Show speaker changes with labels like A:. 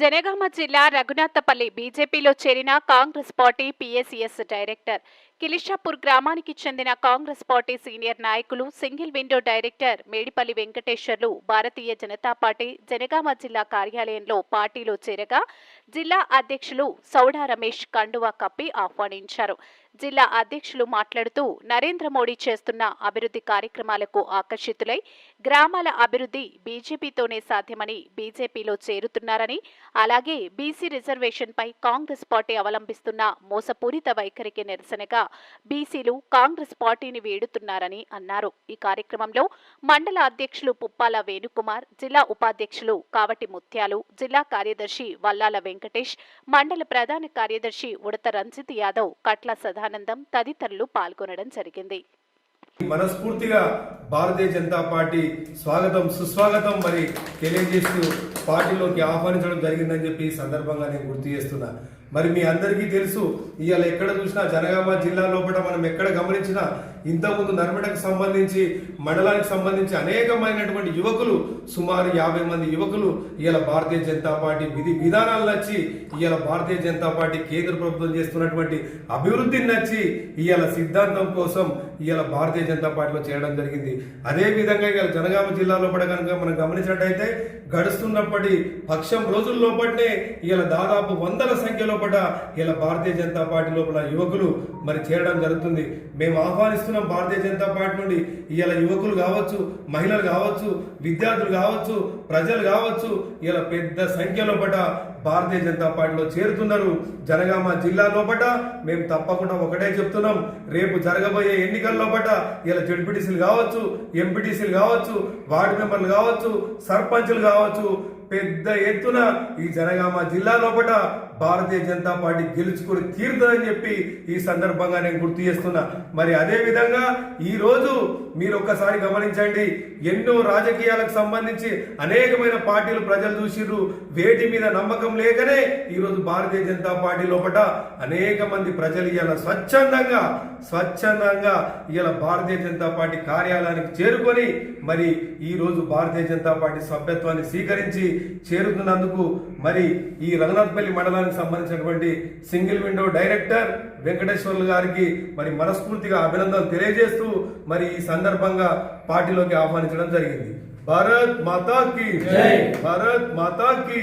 A: జనగామ జిల్లా రఘునాథపల్లి బీజేపీలో చేరిన Congress party PACS director. Kilishapur గ్రామానికి చెందిన కాంగ్రెస్ పార్టీ సీనియర్ నాయకులు single window director Medipalli Venkateswarlu Bharatiya Janata party Jangaon జిల్లా కార్యాలయంలో పార్టీలో చేరగా జిల్లా అధ్యక్షులు సౌడా రమేష్ కండువా కప్పి ఆహ్వానించారు. జిల్లా అధ్యక్షులు మాట్లాడుతూ నరేంద్ర మోడీ చేస్తున్న అభివృద్ధి కార్యక్రమాలకు ఆకర్షితులై గ్రామాల అభివృద్ధి బీజేపీతోనే సాధ్యమని బీజేపీలో చేరుతున్నారని అలాగే బీసీ రిజర్వేషన్పై కాంగ్రెస్ పార్టీ అవలంబిస్తున్న మోసపూరిత వైఖరికి నిరసనగా బీసీలు కాంగ్రెస్ పార్టీని వేడుతున్నారని అన్నారు. ఈ కార్యక్రమంలో మండల అధ్యక్షులు పుప్పాల వేణుకుమార్ జిల్లా ఉపాధ్యక్షులు కావటి ముత్యాలు జిల్లా కార్యదర్శి వల్లాల వెంకటేష్ మండల ప్రధాన కార్యదర్శి ఉడత రంజిత్ యాదవ్ కట్ల ఆనందం తదితరులు పాల్గొనడం జరిగింది.
B: మనస్ఫూర్తిగా భారతీయ జనతా పార్టీ స్వాగతం సుస్వాగతం మరి తెలియజేస్తూ పార్టీలోకి ఆహ్వానించడం జరిగిందని చెప్పి ఈ సందర్భంగా నేను గుర్తు చేస్తున్నా. మరి మీ అందరికీ తెలుసు ఇవాళ ఎక్కడ చూసినా జనగామ జిల్లా లోపల మనం ఎక్కడ గమనించినా ఇంతకుముందు నర్మడకు సంబంధించి మండలానికి సంబంధించి అనేకమైనటువంటి యువకులు సుమారు యాభై మంది యువకులు ఇలా భారతీయ జనతా పార్టీ విధి విధానాలు నచ్చి ఇలా భారతీయ జనతా పార్టీ కేంద్ర ప్రభుత్వం చేస్తున్నటువంటి అభివృద్ధిని నచ్చి ఇవాళ సిద్ధాంతం కోసం ఇవాళ భారతీయ జనతా పార్టీలో చేయడం జరిగింది. అదే విధంగా ఇవాళ జనగామ జిల్లాలో కూడా కనుక మనం గమనించినట్టయితే గడుస్తున్నప్పటి పక్షం రోజుల లోపలనే ఇలా దాదాపు వందల సంఖ్యలో పట ఇలా భారతీయ జనతా పార్టీ లోపల యువకులు మరి చేరడం జరుగుతుంది. మేము ఆహ్వానిస్తున్నాం భారతీయ జనతా పార్టీ నుండి ఇవాళ యువకులు కావచ్చు మహిళలు కావచ్చు విద్యార్థులు కావచ్చు ప్రజలు కావచ్చు ఇలా పెద్ద సంఖ్యలో పట భారతీయ జనతా పార్టీలో చేరుతున్నారు. జనగామ జిల్లా లోపట మేము తప్పకుండా ఒకటే చెప్తున్నాం. రేపు జరగబోయే ఎన్నికల లోపట ఇలా జడ్పీటీసీలు కావచ్చు ఎంపీటీసీలు కావచ్చు వార్డు మెంబర్లు కావచ్చు సర్పంచ్లు కావచ్చు పెద్ద ఎత్తున ఈ జనగామ జిల్లా లోపల భారతీయ జనతా పార్టీ గెలుచుకుని తీరుతుందని చెప్పి ఈ సందర్భంగా నేను గుర్తు చేస్తున్నా. మరి అదే విధంగా ఈ రోజు మీరు ఒక్కసారి గమనించండి ఎన్నో రాజకీయాలకు సంబంధించి అనేకమైన పార్టీలు ప్రజలు చూసిర్రు. వేటి మీద నమ్మకం లేకనే ఈరోజు భారతీయ జనతా పార్టీ లోపట అనేక మంది ప్రజలు ఇవాళ స్వచ్ఛందంగా స్వచ్ఛందంగా ఇలా భారతీయ జనతా పార్టీ కార్యాలయానికి చేరుకొని మరి ఈరోజు భారతీయ జనతా పార్టీ సభ్యత్వాన్ని స్వీకరించి చేరుతున్నందుకు మరి ఈ రఘునాథపల్లి మండలానికి సంబంధించినటువంటి సింగిల్ విండో డైరెక్టర్ వెంకటేశ్వర్లు గారికి మరి మనస్ఫూర్తిగా అభినందనలు తెలియజేస్తూ మరి ఈ సందర్భంగా పార్టీలోకి ఆహ్వానించడం జరిగింది భారత్ మాతా కి. భారత్ మాతా కి.